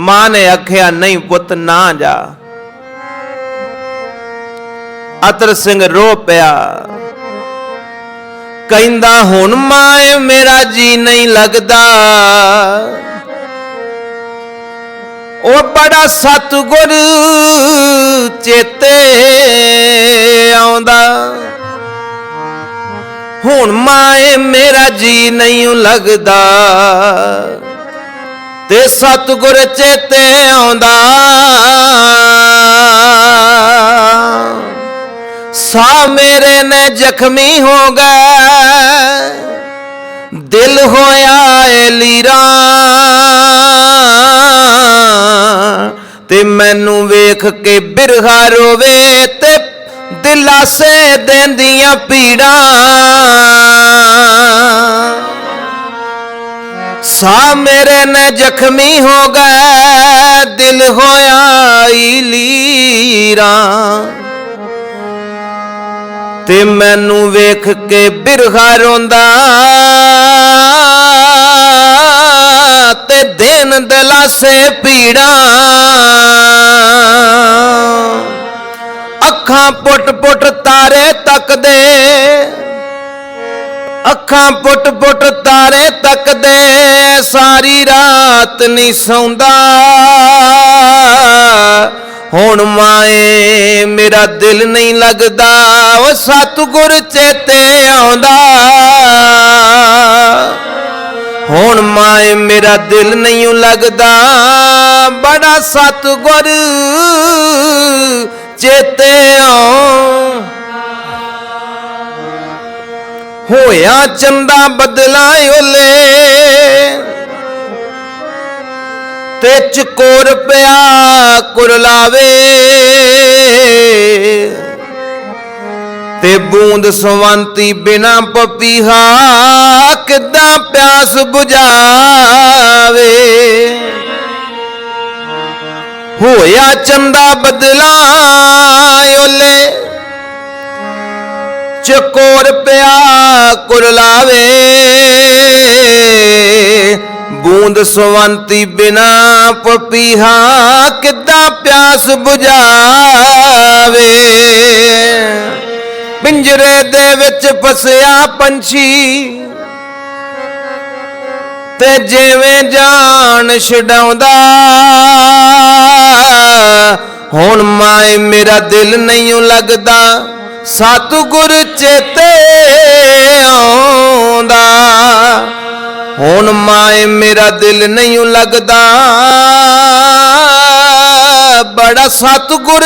ਮਾਂ ਨੇ ਆਖਿਆ, ਨਹੀਂ ਪੁੱਤ, ਨਾ ਜਾ। ਅਤਰ ਸਿੰਘ ਰੋ ਪਿਆ। ਕਹਿੰਦਾ, ਹੁਣ ਮਾਏ ਮੇਰਾ ਜੀ ਨਹੀਂ ਲੱਗਦਾ। ਉਹ ਬੜਾ ਸਤਗੁਰ ਚੇਤੇ ਆਉਂਦਾ। ਹੁਣ ਮਾਏ ਮੇਰਾ ਜੀ ਨਹੀਂ ਲੱਗਦਾ। ਤੇ ਸਤਗੁਰ ਚੇਤੇ ਆਉਂਦਾ। ਸਾ ਮੇਰੇ ਨੇ ਜ਼ਖਮੀ ਹੋ ਗਏ। ਦਿਲ ਹੋਇਆ ਏ ਲੀਰਾ। ਤੇ ਮੈਨੂੰ ਵੇਖ ਕੇ ਬਿਰਹਾ ਰੋਵੇ ਤੇ ਦਿਲਾਸੇ ਦਿੰਦੀਆਂ ਪੀੜਾਂ। ਸਾ ਮੇਰੇ ਨੇ ਜ਼ਖਮੀ ਹੋ ਗਏ, ਦਿਲ ਹੋਇਆ ਈ ਲੀਰਾ। ਤੇ ਮੈਨੂੰ ਵੇਖ ਕੇ ਬਿਰਹਾ ਰੋਂਦਾ, ਤੇ ਦਿਨ ਦਲਾਸੇ ਪੀੜਾਂ। ਅੱਖਾਂ ਪੁੱਟ ਪੁੱਟ ਤਾਰੇ ਤੱਕਦੇ ਅੱਖਾਂ ਪੁੱਟ ਪੁੱਟ ਤਾਰੇ ਤੱਕਦੇ, ਸਾਰੀ ਰਾਤ ਨਹੀਂ ਸੌਂਦਾ। ਹੁਣ ਮਾਏ, ਮੇਰਾ ਦਿਲ ਨਹੀਂ ਲੱਗਦਾ, ਉਹ ਸਤਿਗੁਰ ਚੇਤੇ ਆਉਂਦਾ। ਹੁਣ ਮਾਏ, ਮੇਰਾ ਦਿਲ ਨਹੀਂ ਲੱਗਦਾ, ਬੜਾ ਸਤਿਗੁਰ ਚੇਤੇ ਆਉਂ। ਹੋਇਆ ਚੰਦਾ ਬਦਲਾ ਓਲੇ। ਤੇ ਚਕੋਰ ਪਿਆ ਕੁਰਲਾਵੇ ਤੇ ਬੂੰਦ ਸਵੰਤੀ ਬਿਨਾ ਪਪੀਹਾ ਕਿੱਦਾਂ ਪਿਆਸ 부ਝਾਵੇ ਹੋਇਆ ਚੰਦਾ ਬਦਲਾ ਓਲੇ। ਚਕੋਰ ਪਿਆ ਕੁਰਲਾਵੇ ਬੂੰਦ ਸਵੰਤੀ ਬਿਨਾ ਪਪੀਹਾ ਕਿੱਦਾਂ ਪਿਆਸ 부ਝਾਵੇ ਪਿੰਜਰੇ ਦੇ ਵਿੱਚ ਫਸਿਆ ਪੰਛੀ ਤੇ ਜਿਵੇਂ ਜਾਨ ਛਡਾਉਂਦਾ, ਹੁਣ ਮਾਏ ਮੇਰਾ ਦਿਲ ਨਹੀਂ ਲੱਗਦਾ, ਸਤਿਗੁਰ ਚੇਤੇ ਮੇਰਾ ਦਿਲ ਨਹੀਂ ਲੱਗਦਾ। ਬੜਾ ਸਤਿਗੁਰ